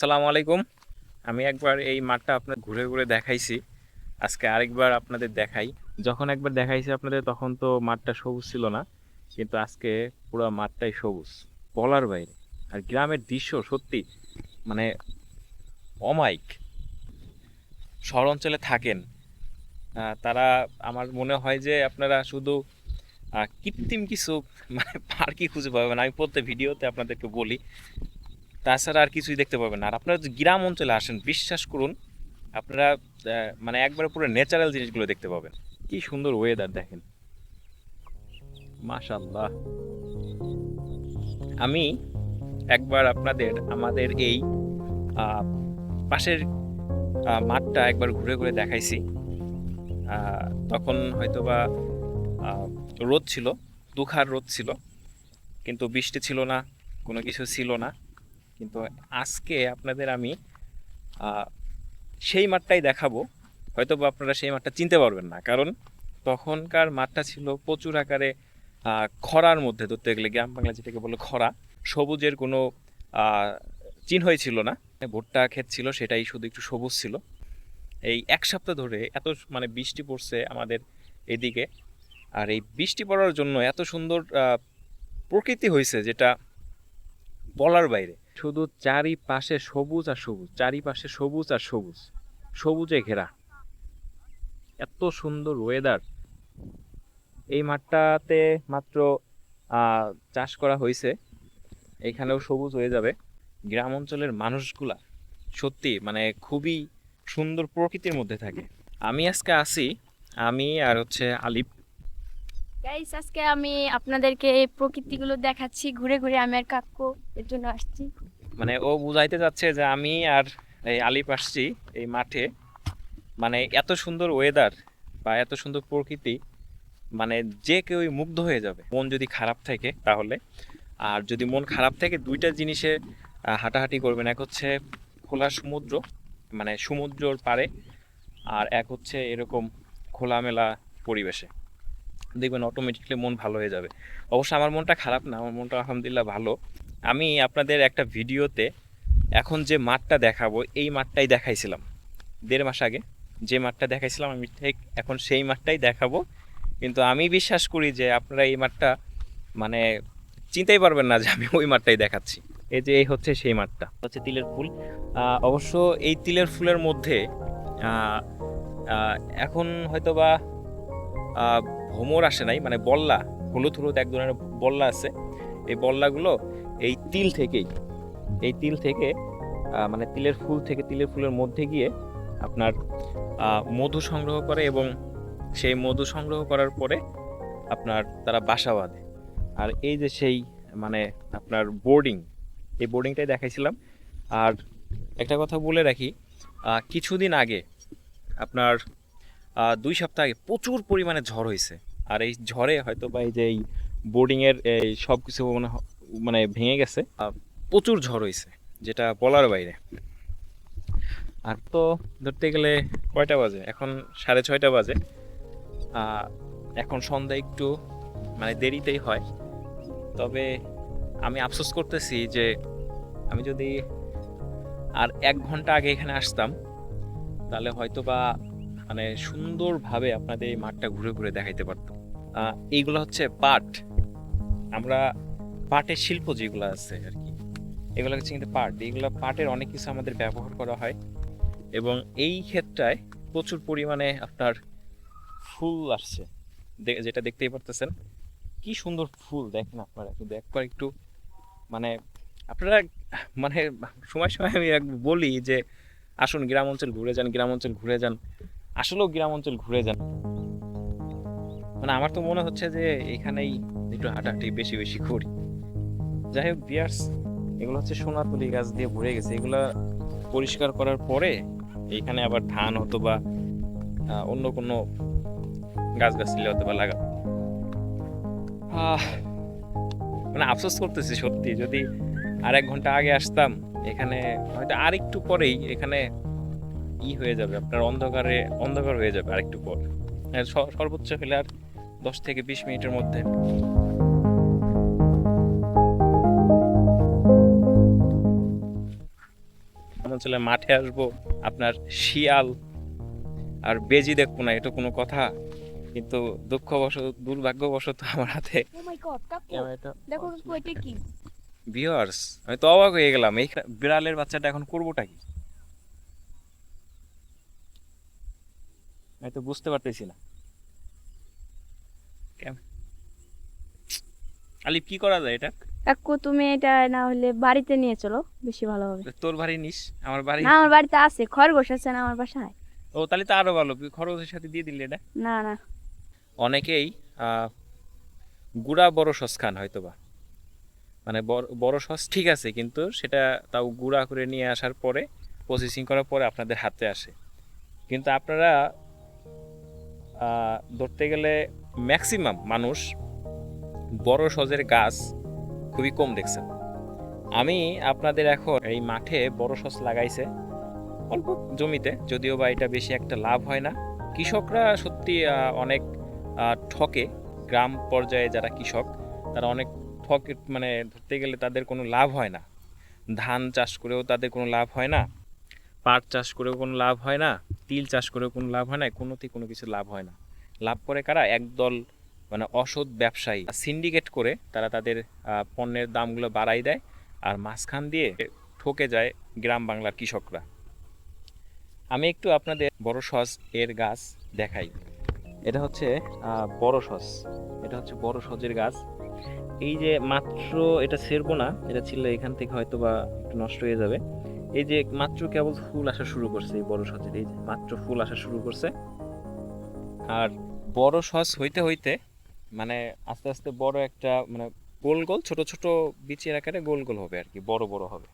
আসসালামু আলাইকুম। আমি একবার এই মাঠটা আপনার ঘুরে ঘুরে দেখাইছি। আজকে আরেকবার আপনাদের দেখাই। যখন একবার দেখাইছি আপনাদের, তখন তো মাঠটা সবুজ ছিল না, কিন্তু আজকে পুরো মাঠটাই সবুজ। বলার বাইরে। আর গ্রামের দৃশ্য সত্যি মানে অমাইক শহর অঞ্চলে থাকেন তারা, আমার মনে হয় যে আপনারা শুধু কৃত্রিম কিছু মানে পার্কই খুঁজে পাবেন আমি প্রত্যেক ভিডিওতে আপনাদেরকে বলি তাছাড়া আর কিছুই দেখতে পাবেন না। আর আপনারা যদি গ্রাম অঞ্চলে আসেন বিশ্বাস করুন আপনারা মানে একবার পুরো ন্যাচারাল জিনিসগুলো দেখতে পাবেন। কি সুন্দর ওয়েদার দেখেন। মাশাল্লাহ আমি একবার আপনাদের আমাদের এই পাশের মাঠটা একবার ঘুরে ঘুরে দেখাইছি। তখন হয়তোবা আহ, রোদ ছিল দুখার রোদ ছিল কিন্তু বৃষ্টি ছিল না কোনো কিছু ছিল না। কিন্তু আজকে আপনাদের আমি সেই মাঠটাই দেখাবো। হয়তো আপনারা সেই মাঠটা চিনতে পারবেন না, কারণ তখনকার মাঠটা ছিল প্রচুর আকারে খরার মধ্যে ধরতে গেলে, গ্রাম বাংলা যেটাকে বলে খরা, সবুজের কোনো চিহ্নই ছিল না। ভুট্টা ক্ষেত ছিল, সেটাই শুধু একটু সবুজ ছিল। এই এক সপ্তাহ ধরে এত মানে বৃষ্টি পড়ছে আমাদের এদিকে, আর এই বৃষ্টি পড়ার জন্য এত সুন্দর প্রকৃতি হয়েছে যেটা বলার বাইরে। শুধু চারিপাশে সবুজ আর সবুজ, চারিপাশে সবুজ আর সবুজ, সবুজে ঘেরা। এত সুন্দর ওয়েদার এই মাঠটাতে মাত্র চাষ করা হয়েছে। এখানেও সবুজ হয়ে যাবে। গ্রাম অঞ্চলের মানুষগুলা সত্যি মানে খুবই সুন্দর প্রকৃতির মধ্যে থাকে। আমি আজকে আসি, আমি আর হচ্ছে আলিফ। গাইস আজকে আমি আপনাদেরকে এই প্রকৃতিগুলো দেখাচ্ছি, ঘুরে ঘুরে আমি আর কাকু এর জন্য আসছি। মানে ও বুঝাইতে যাচ্ছে যে আমি আর এই আলিপ আসছি এই মাঠে। মানে এত সুন্দর ওয়েদার বা এত সুন্দর প্রকৃতি মানে যে কেউই মুগ্ধ হয়ে যাবে। মন যদি খারাপ থাকে তাহলে, আর যদি মন খারাপ থাকে, দুইটা জিনিসে হাঁটাহাঁটি করবেন। এক হচ্ছে খোলা সমুদ্র মানে সমুদ্রর পাড়ে, আর এক হচ্ছে এরকম খোলামেলা পরিবেশে। দেখবেন অটোমেটিকলি মন ভালো হয়ে যাবে। অবশ্য আমার মনটা খারাপ না আমার মনটা আলহামদুলিল্লাহ ভালো। আমি আপনাদের একটা ভিডিওতে এখন যে মাঠটা দেখাবো এই মাঠটাই দেখাইছিলাম। দেড় মাস আগে যে মাঠটা দেখাইছিলাম আমি ঠিক এখন সেই মাঠটাই দেখাবো। কিন্তু আমি বিশ্বাস করি যে আপনারা এই মাঠটা মানে চিনতেই পারবেন না যে আমি ওই মাঠটাই দেখাচ্ছি। এই যে এই হচ্ছে সেই মাঠটা। হচ্ছে তিলের ফুল। অবশ্য এই তিলের ফুলের মধ্যে এখন হয়তোবা আহ, ভ্রমর আসে নাই মানে বল্লা, হলুদ হলুদ এক ধরনের বল্লা আছে। এই বল্লাগুলো এই তিল থেকেই, এই তিল থেকে মানে তিলের ফুল থেকে, তিলের ফুলের মধ্যে গিয়ে আপনার মধু সংগ্রহ করে এবং সেই মধু সংগ্রহ করার পরে আপনার তারা বাসা বাঁধে। আর এই যে সেই মানে আপনার বোর্ডিং, এই বোর্ডিংটাই দেখাইছিলাম। আর একটা কথা বলে রাখি কিছুদিন আগে আপনার দুই সপ্তাহ আগে প্রচুর পরিমাণে ঝড় হয়েছে। আর এই ঝড়ে হয়তো বা এই যে এই বোর্ডিংয়ের এই সব কিছু মানে মানে ভেঙে গেছে। প্রচুর ঝড় হয়েছে, যেটা বলার বাইরে। আর তো ধরতে গেলে কয়টা বাজে? এখন সাড়ে ছয়টা বাজে। এখন সন্ধ্যা একটু মানে দেরিতেই হয়। তবে আমি আফসোস করতেছি যে আমি যদি আর এক ঘণ্টা আগে এখানে আসতাম, তাহলে হয়তো বা মানে সুন্দরভাবে আপনাদের এই মাঠটা ঘুরে ঘুরে দেখাইতে পারতাম। এইগুলো হচ্ছে পাট। আমরা পাটের শিল্প যেগুলো আছে আর কি, এগুলো হচ্ছে কিন্তু পাট। এইগুলো পাটের অনেক কিছু আমাদের ব্যবহার করা হয় এবং এই ক্ষেত্রটায় প্রচুর পরিমাণে আপনার ফুল আসছে। যেটা দেখতেই পারতেছেন, কি সুন্দর ফুল দেখেন আপনারা। একটু একবার একটু মানে আপনারা মানে সময় সময় আমি বলি যে, আসুন গ্রাম অঞ্চল ঘুরে যান, গ্রাম অঞ্চল ঘুরে যান। আসলেও গ্রাম অঞ্চল ঘুরে যান। মানে আমার তো মনে হচ্ছে যে এখানেই একটু হাঁটাহাঁটি বেশি বেশি করি। যাই হোক বিয়ার্স এগুলো হচ্ছে সোনাতলি গাছ দিয়ে ভরে গেছে। এগুলা পরিষ্কার করার পরে এইখানে আবার ধান হতো বা অন্য কোনো গাছ গাছলি হতো বা লাগা মানে আফসোস করতেছি সত্যি। যদি আর এক ঘণ্টা আগে আসতাম, এখানে হয়তো আর একটু পরেই এখানে ই হয়ে যাবে আপনার অন্ধকারে অন্ধকার হয়ে যাবে আর একটু পর সর্বোচ্চ হলে আর দশ থেকে বিশ মিনিটের মধ্যে। অঞ্চলে মাঠে আসব আপনার শিয়াল আর বেজি দেখব না এটা কোনো কথা। কিন্তু দুঃখবশত দুর্ভাগ্যবশত আমার হাতে ও মাই গড কাকু ক্যামেরাটা দেখো কাকু এটা কি? ভিউয়ার্স আমি তো অবাক হয়ে গেলাম এই বিড়ালের বাচ্চাটা এখন করবোটা কি? আমি তো বুঝতে পারতেছি না। কি করা যায় এটা? কাকু তুমি এটা না হলে বাড়িতে নিয়ে চলো বেশি ভালো হবে। তোর বাড়ি নিস আমার বাড়ি না আমার বাড়িতে আছে খরগোশ আছে না আমার বাসায়। ও তাহলে তো আরও ভালো খরচের সাথে দিয়ে দিলি এটা না না। অনেকেই আহ, গুড়া বড় সস খান হয়তো বা মানে বড়- সস ঠিক আছে কিন্তু সেটা তাও গুঁড়া করে নিয়ে আসার পরে প্রসেসিং করার পরে আপনাদের হাতে আসে। কিন্তু আপনারা ধরতে গেলে ম্যাক্সিমাম মানুষ বড় সজের গাছ খুবই কম দেখছেন আমি আপনাদের এখন এই মাঠে বড় সস লাগাইছে, অল্প জমিতে, যদিও বা এটা বেশি একটা লাভ হয় না। কৃষকরা সত্যি অনেক ঠকে। গ্রাম পর্যায়ে যারা কৃষক, তারা অনেক ঠকে মানে ধরতে গেলে তাদের কোনো লাভ হয় না। ধান চাষ করেও তাদের কোনো লাভ হয় না। পাট চাষ করেও কোনো লাভ হয় না। তিল চাষ করেও কোনো লাভ হয় না, কোনোতেই কোনো কিছু লাভ হয় না। লাভ করে কারা? একদল মানে অসৎ ব্যবসায়ী। সিন্ডিকেট করে তারা তাদের পণ্যের দামগুলো বাড়াই দেয় আর মাঝখান দিয়ে ঠকে যায় গ্রাম বাংলার কৃষকরা। আমি একটু আপনাদের বড় সস এর গাছ দেখাই। এটা হচ্ছে বড় সস। এটা হচ্ছে বড় সজের গাছ। এই যে মাত্র এটা ছেড়বো না, এটা ছিল এখান থেকে হয়তো বা একটু নষ্ট হয়ে যাবে। এই যে মাত্র কেবল ফুল আসা শুরু করছে, এই বড় সজের, এই মাত্র ফুল আসা শুরু করছে। আর বড় সস হইতে হইতে মানে আস্তে আস্তে বড় একটা মানে গোল গোল, ছোট ছোট বিচের আকারে গোল গোল হবে আর কি বড় বড় হবে।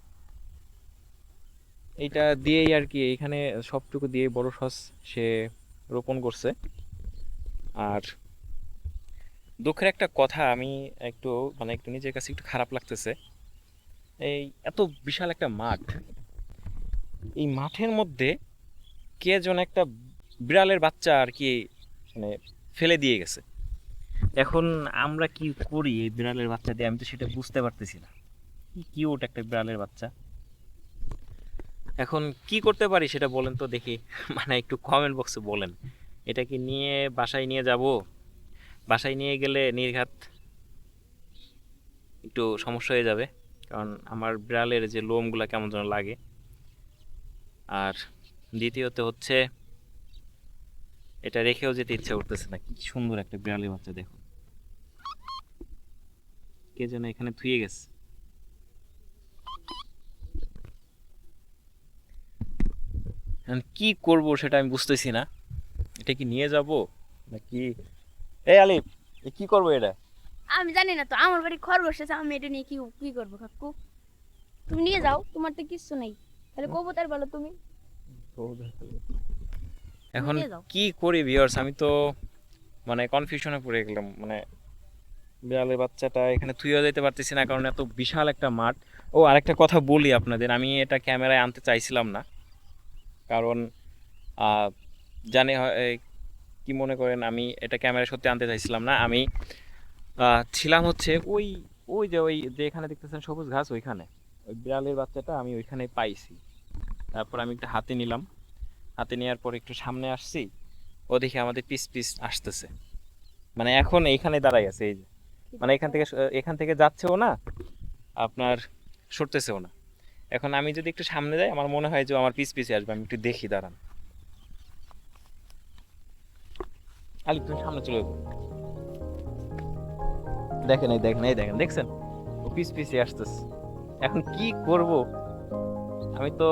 এইটা দিয়েই আর কি এখানে সবটুকু দিয়ে বড় সস সে রোপণ করছে। আর দুঃখের একটা কথা, আমি একটু মানে একটু নিজের কাছে একটু খারাপ লাগতেছে। এই এত বিশাল একটা মাঠ এই মাঠের মধ্যে কে যেন একটা বিড়ালের বাচ্চা আর কি মানে ফেলে দিয়ে গেছে। এখন আমরা কি করি এই বিড়ালের বাচ্চা দিয়ে? আমি তো সেটা বুঝতে পারতেছি না। কি কিউট একটা বিড়ালের বাচ্চা? এখন কি করতে পারি সেটা বলেন তো দেখি। মানে একটু কমেন্ট বক্সে বলেন। এটা কি নিয়ে বাসায় নিয়ে যাব? বাসায় নিয়ে গেলে নির্ঘাত একটু সমস্যা হয়ে যাবে। কারণ আমার বিড়ালের যে লোমগুলো কেমন যেন লাগে। আর দ্বিতীয়ত হচ্ছে, এটা রেখেও যেতে ইচ্ছা করতেছে না। কি সুন্দর একটা বিড়ালের বাচ্চা, দেখো। কে যেন এখানে থুয়ে গেছে। কি করব সেটা আমি বুঝতেছি না। এটা কি নিয়ে যাব নাকি? এই আলিফ কি করব এটা? আমি জানি না তো, আমার বাড়ি খরগোশ আছে, আমি এটা নিয়ে কি কি করব কাকু? তুমি নিয়ে যাও, তোমার তো কিচ্ছু নেই। তাহলে কবুতর বলো তুমি। এখন কি করি ভিউয়ার্স আমি তো মানে কনফিউশনে পড়ে গেলাম। মানে বিড়ালের বাচ্চাটা এখানে থুইও যেতে পারতেছি না কারণ এত বিশাল একটা মাঠ। ও আরেকটা কথা বলি আপনাদের। আমি এটা ক্যামেরায় আনতে চাইছিলাম না। কারণ আহ, জানি হয়- এই, কি মনে করেন? আমি এটা ক্যামেরায় সত্যি আনতে চাইছিলাম না। আমি আহ, ছিলাম হচ্ছে ওই ওই যে ওই যে এখানে দেখতেছেন সবুজ ঘাস ওইখানে। ওই বিড়ালের বাচ্চাটা আমি ওইখানে পাইছি। তারপর আমি একটা হাতে নিলাম। হাতে নেওয়ার পর একটু সামনে আসছি ও ওদিকে আমাদের পিস পিস আসতেছে। মানে এখন এইখানে দাঁড়াই আছে, এই যে। মানে এখান থেকে এখান থেকে যাচ্ছেও না, আপনার সরতেছেও না। এখন আমি যদি একটু সামনে যাই, আমার মনে হয় যে আমার পিস পিছে আসবে, আমি একটু দেখি, দাঁড়ান। আলি তুমি সামনে চলে যাব দেখেন, এই দেখেন এই দেখেন, দেখছেন? ও পিস পিছে আসতেছে। এখন কি করব? আমি তো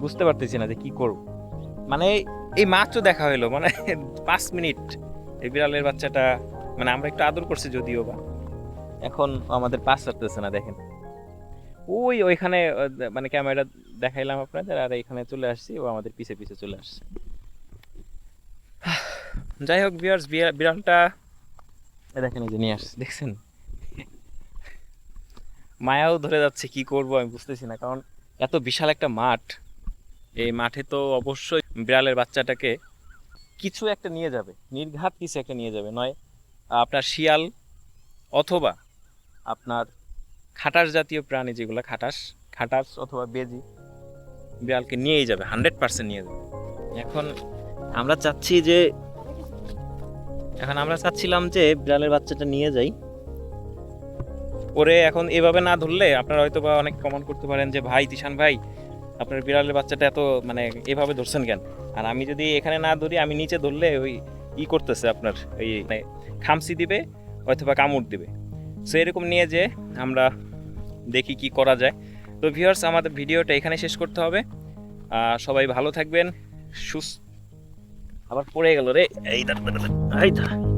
বুঝতে পারতেছি না যে কি করব। মানে এই মাত্র দেখা হলো মানে পাঁচ মিনিট এই বিড়ালের বাচ্চাটা মানে আমরা একটু আদর করছি যদিও বা। এখন আমাদের পাস ছাড়তেছে না, দেখেন। ওই ওইখানে মানে ক্যামেরা দেখাইলাম আপনাদের, আর এখানে চলে আসছি, ও আমাদের পিছে পিছে চলে আসছে। যাই হোক বিয়ার্স বিড়ালটা দেখেন এই যে নিয়ে আসছে, দেখছেন? মায়াও ধরে যাচ্ছে, কি করব আমি বুঝতেছি না। কারণ এত বিশাল একটা মাঠ, এই মাঠে তো অবশ্যই বিড়ালের বাচ্চাটাকে কিছু একটা নিয়ে যাবে, নির্ঘাত কিছু একটা নিয়ে যাবে। নয়, আপনার শিয়াল অথবা আপনার খাটাস জাতীয় প্রাণী যেগুলো খাটাস খাটাস অথবা বেজি, বিড়ালকে নিয়েই যাবে, হান্ড্রেড পার্সেন্ট নিয়ে যাবে। এখন আমরা চাচ্ছি যে, এখন আমরা চাচ্ছিলাম যে বিড়ালের বাচ্চাটা নিয়ে যাই। ওরে এখন এভাবে না ধরলে আপনারা হয়তো বা অনেক কমেন্ট করতে পারেন যে ভাই তিশান ভাই আপনার বিড়ালের বাচ্চাটা এত মানে এভাবে ধরছেন কেন? আর আমি যদি এখানে না ধরি আমি নিচে ধরলে ওই ই করতেছে আপনার এই মানে খামসি দিবে অথবা কামড় দিবে। সো এরকম নিয়ে যে আমরা দেখি কি করা যায়। তো ভিউয়ার্স আমাদের ভিডিওটা এখানে শেষ করতে হবে। সবাই ভালো থাকবেন সুস্থ আবার পড়ে গেল রে। এই দাঁড়া, এই দাঁড়া।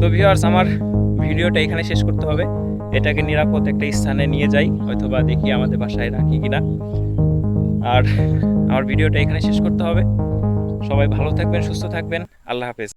তো ভিউয়ার্স আমার ভিডিওটা এখানে শেষ করতে হবে। এটাকে নিরাপদ একটা স্থানে নিয়ে যাই হয়তো বা দেখি আমাদের বাসায় রাখি কিনা। আর আমার ভিডিওটা এখানে শেষ করতে হবে। সবাই ভালো থাকবেন, সুস্থ থাকবেন। আল্লাহ হাফেজ।